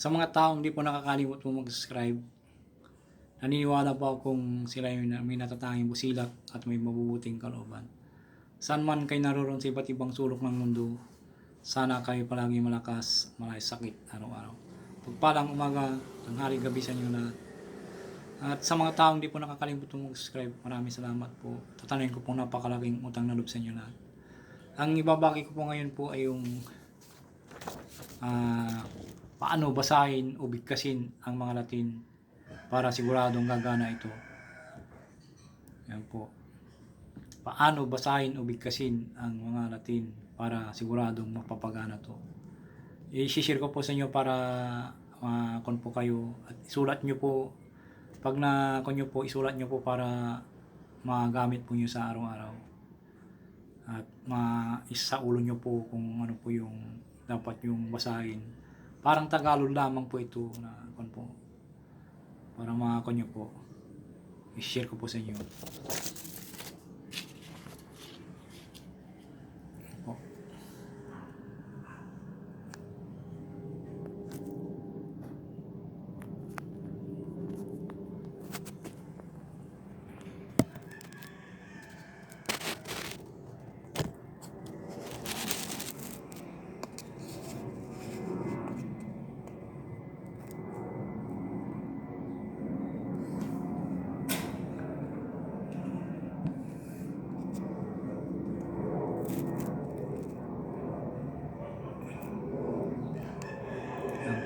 Sa mga taong di po nakakalimot po mag-subscribe, naniniwala po akong sila yung may natatanging busilak at may mabubuting kalooban. Saan man kayo naroon sa iba't ibang sulok ng mundo, sana kayo palagi malakas, malay sakit araw-araw. Pagpalang umaga, tanghali, gabi sa inyo lahat. At sa mga taong di po nakakalimot mag-subscribe, maraming salamat po. Tatanungin ko pong napakalaking utang na loob sa inyo lahat. Ang ibabagi ko po ngayon po ay yung ah, paano basahin o bigkasin ang mga Latin para siguradong gagana ito. Yan po. Paano basahin o bigkasin ang mga Latin para siguradong mapapagana to. I-share ko po sa inyo para kung po kayo at isulat nyo po pag na nyo po isulat nyo po para magamit po nyo sa araw-araw at maisa ulo nyo po kung ano po yung dapat yung basahin. Parang Tagalog lamang po ito na kon po. Para makakon nyo po. I-share ko po sa inyo.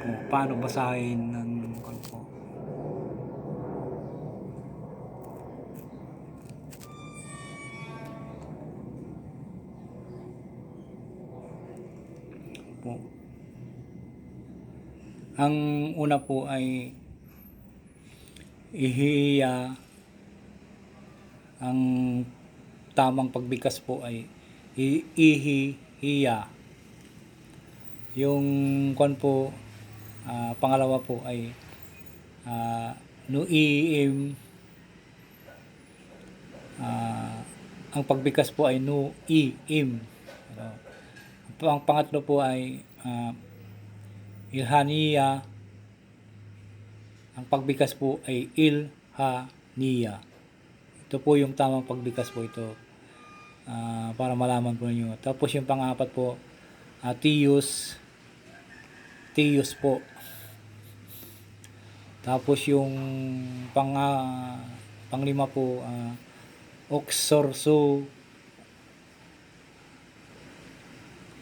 Po. Paano basahin ng kon po. po. Ang una po ay ihiya ang tamang pagbigkas po ay ihihiya. Yung kon po ah, pangalawa po ay uh, nuiim Ah, ang pagbigkas po ay nuiim. Ano, ang pangatlo po ay uh, ilhaniya. Ang pagbigkas po ay ilhaniya. Ito po yung tamang pagbigkas po ito. Ah, para malaman po ninyo. Tapos yung pangapat po, uh, tius. Tius po. Tapos yung pang, ah, panglima po, ah, oxorso.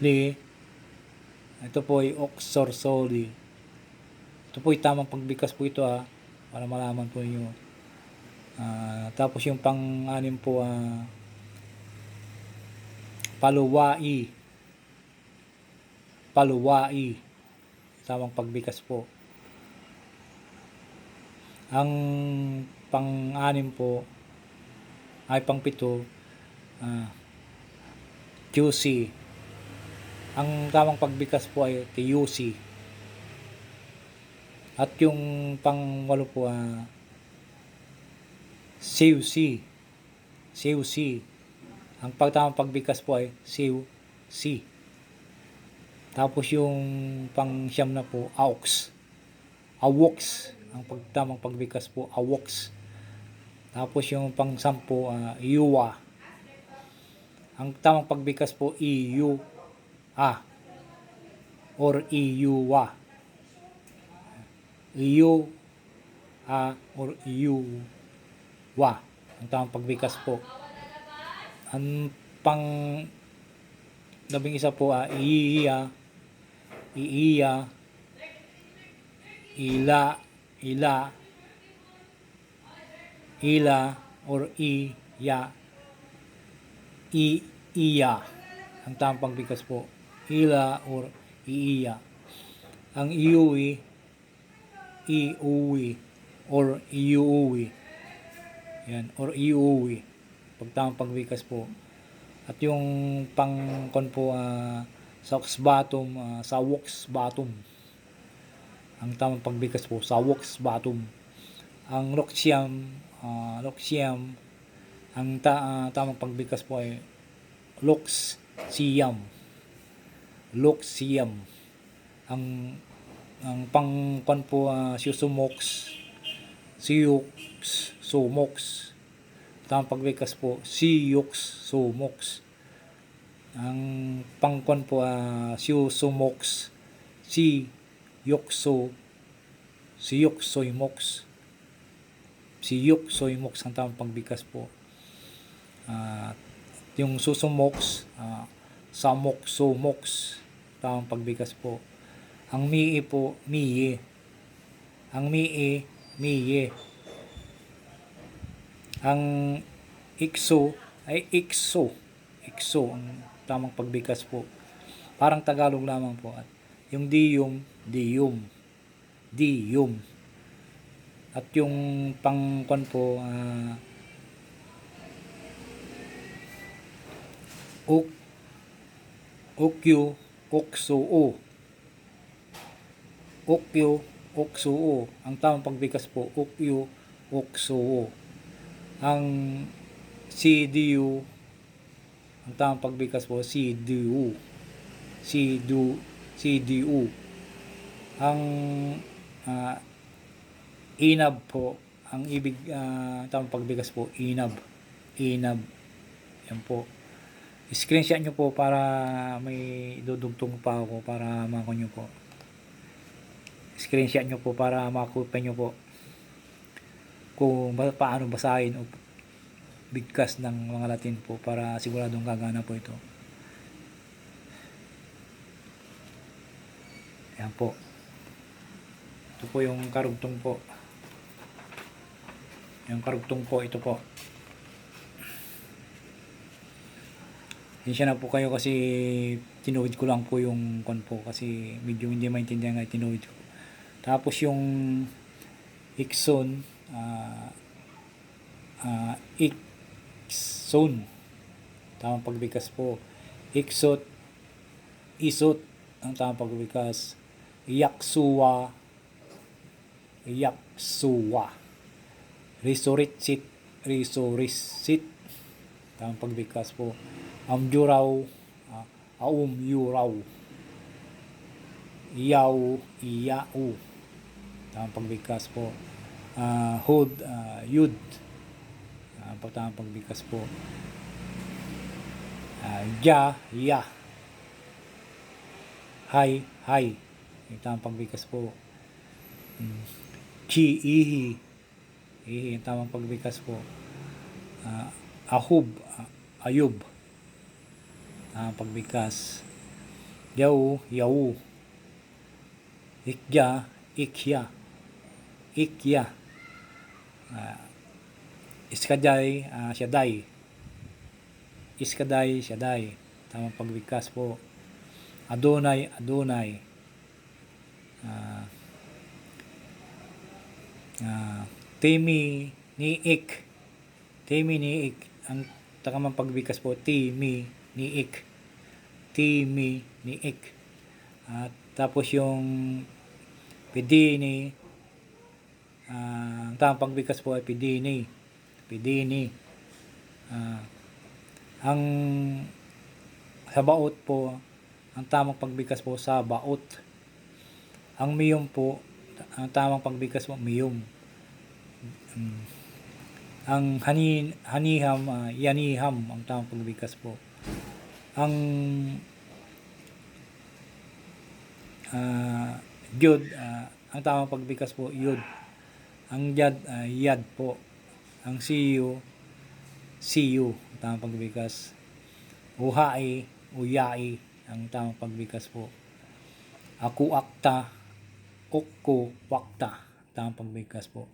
Li. Ito po ay oxorsoli ito po ay tamang pagbigkas po ito ha para malaman po niyo Ah, tapos yung pang-anim po ah, paluwai. Paluwai tamang pagbigkas po. Ang pang-anim po ay pangpito ah QC ang tamang pagbigkas po ay TUC at yung pangwalo po ah CUC CUC ang pagtamang pagbigkas po ay CUC tapos yung pang siyam na po AUX AWOX ang pagtamang pagbigkas po AWOX tapos yung pang sampu, uh, yuwa. Ang tamang pagbigkas po, EU, A. Or EUWA. EU, A, or EUWA. Ang tamang pagbigkas po. Ang pang labing isa po, ah, iya, iiya, ila, ila, ila or i ya i iya. Ang tamang pagbigkas po. Ila or iiya ang iuwi iuwi or iuwi. Yan or iuwi. Pag tamang pagbigkas po. At yung pang kon po ah, sa bottom sa wox bottom ang tamang pagbigkas po sa wox bottom ang Roxiam, uh, Roxiam, ang ta, ah, tamang pagbigkas po ay Loxiam. Loxiam. Ang ang pangkwan po uh, Susumox, Siyux, Sumox. Tamang pagbigkas po, Siyux, Sumox. Ang pangkwan po uh, Susumox, Si Yokso, Siyux, Soymox. Siyux, Soymox ang tamang pagbigkas po. Ah, yung Susumox, uh, Samok, Sumox, tamang pagbigkas po. Ang Mii po, Miye. Ang Mii, Miye. Ang Ikso ay Ikso. Ikso ang tamang pagbigkas po. Parang Tagalog lamang po. At yung Diyum, Diyum. Diyum. At yung pangkwan po, ah, ok, okyo, oksuo. Okyo, oksuo. Ang tamang pagbigkas po, okyo, oksuo. Ang CDU, ang tamang pagbigkas po, CDU. CDU, CDU. Ang ah, inab po, ang ibig, ah, tamang pagbigkas po, inab. Inab. Yan po. Screenshot nyo po para may dudugtong pa ako para mako nyo po. Screenshot nyo po para makuha nyo po kung ba, paano basahin o bigkas ng mga Latin po para siguradong gagana po ito. Yan po. Ito po yung karugtong po. Yung karugtong po, ito po. Hinsya na po kayo kasi tinuwid ko lang po yung kon po kasi medyo hindi maintindihan nga tinuwid ko. Tapos yung Ikson, ah ah Ikson, tamang pagbigkas po. Iksot, Isot, ang tamang pagbigkas. Yaksuwa, Yaksuwa. Risoritsit, Risorisit, tamang pagbigkas po. Amjuraw, uh, Aum Yuraw. Iyaw, Iyau. Tamang pagbigkas po. Uh, hud, uh, Yud. Uh, tamang pagbigkas po. Uh, ya, Ya. Hay, Hay. Yung tamang pagbigkas po. Hmm. Chi, Ihi. Ihi, yung tamang pagbigkas po. Uh, ahub, uh, Ayub uh, pagbigkas yaw yaw ikya ikya ikya uh, iskaday uh, siyaday iskaday siyaday tamang pagbigkas po adonay adonay uh, uh, temi ni ik temi ni ik ang takamang pagbigkas po timi ni Ik. Timi ni Ik. At tapos yung Pedini. Uh, ang tamang pagbigkas po ay Pedini. Pedini. Uh, ang sa baot po, ang tamang pagbigkas po sa baot. Ang miyom po, ang tamang pagbigkas po, miyom. Um, ang hani, haniham, uh, yaniham, ang tamang pagbigkas po ang uh, yod uh, ang tamang pagbigkas po yod ang yad uh, yad po ang siyo ang tamang pagbigkas uhai uyai ang tamang pagbigkas po aku akta okko wakta tamang pagbigkas po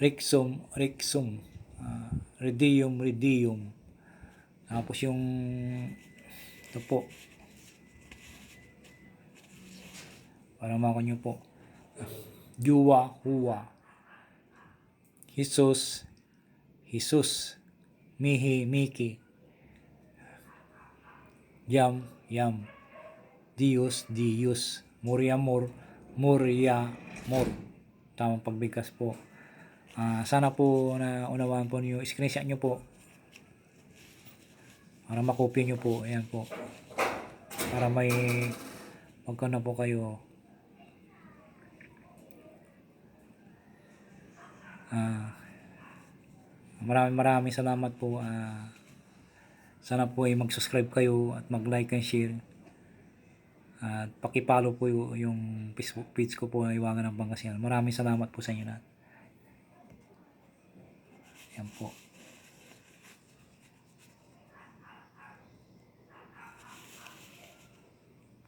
rixum rixum uh, redium redium tapos yung ito po. Para mako nyo po. Juwa, huwa. Jesus, Jesus, Mihi, Miki, Yam, Yam, Dios, Dios, Moriamor, Moriamor. Tamang pagbigkas po. Uh, sana po na unawaan po niyo, screenshot niyo po. Para makopya niyo po, ayan po. Para may magka na po kayo uh, maraming maraming salamat po. Ah, sana po ay mag-subscribe kayo at mag-like and share. At pakipalo po yung, yung Facebook page ko po na Iwagan ng Pangasinan. Maraming salamat po sa inyo lahat. Yan po.